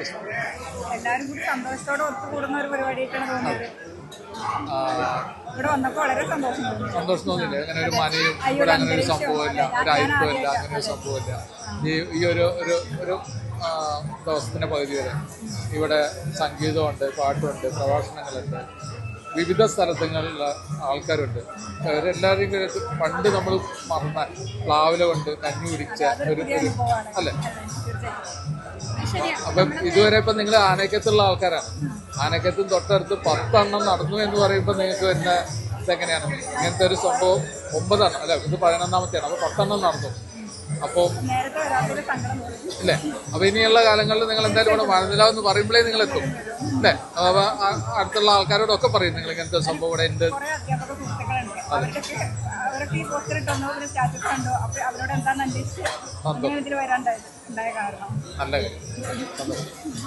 എല്ലാവരും കൂടി സന്തോഷത്തോടെ ഒത്തുകൂടുന്ന ഒരു പരിപാടിയായിട്ടാണ് തോന്നിയത്. ഇവിടെ വന്നപ്പോൾ വളരെ സന്തോഷം സന്തോഷം തോന്നില്ല അങ്ങനെ ഒരു മനയും ഇവിടെ അങ്ങനെ ഒരു സംഭവമില്ല. ഒരു അയപ്പമില്ല അങ്ങനെ ഒരു സംഭവമില്ല. ഈ ഈ ഒരു ഒരു ഒരു ദിവസത്തിന്റെ ദിവസത്തിന്റെ പകുതി വരെ ഇവിടെ സംഗീതമുണ്ട് പാട്ടുണ്ട് പ്രഭാഷണങ്ങളുണ്ട്. വിവിധ സ്ഥലത്തുള്ള ആൾക്കാരുണ്ട്. അവരെല്ലാവരെയും കൂടെ പണ്ട് നമ്മൾ മറന്ന പ്ലാവില കൊണ്ട് കഞ്ഞി കുടിച്ച ഒരു അല്ലേ? അപ്പം ഇതുവരെ ഇപ്പം നിങ്ങൾ ആനയ്ക്കത്തുള്ള ആൾക്കാരാണ്. ആനയ്ക്കത്തും തൊട്ടടുത്ത് പത്തെണ്ണം നടന്നു എന്ന് പറയുമ്പോൾ നിങ്ങൾക്ക് വരുന്ന ഇതെങ്ങനെയാണ്? ഇങ്ങനത്തെ ഒരു സംഭവം ഒമ്പതെണ്ണം അല്ല ഇത് പതിനൊന്നാമത്തെയാണ്. അപ്പോൾ പത്തെണ്ണം നടന്നു. അപ്പോൾ അല്ലേ? അപ്പോൾ ഇനിയുള്ള കാലങ്ങളിൽ നിങ്ങൾ എന്തായാലും ഇവിടെ മഴനില എന്ന് പറയുമ്പോഴേ നിങ്ങൾ എത്തും അല്ലേ അപ്പോൾ അടുത്തുള്ള ആൾക്കാരോടൊക്കെ പറയും നിങ്ങൾ ഇങ്ങനത്തെ സംഭവം ഇവിടെ ഉണ്ട്. കുറെ അവരോട് എന്താണെന്ന് അന്വേഷിച്ച് ഇതിൽ വരാൻ ഉണ്ടായ കാരണം. നല്ല കാര്യം. സന്തോഷം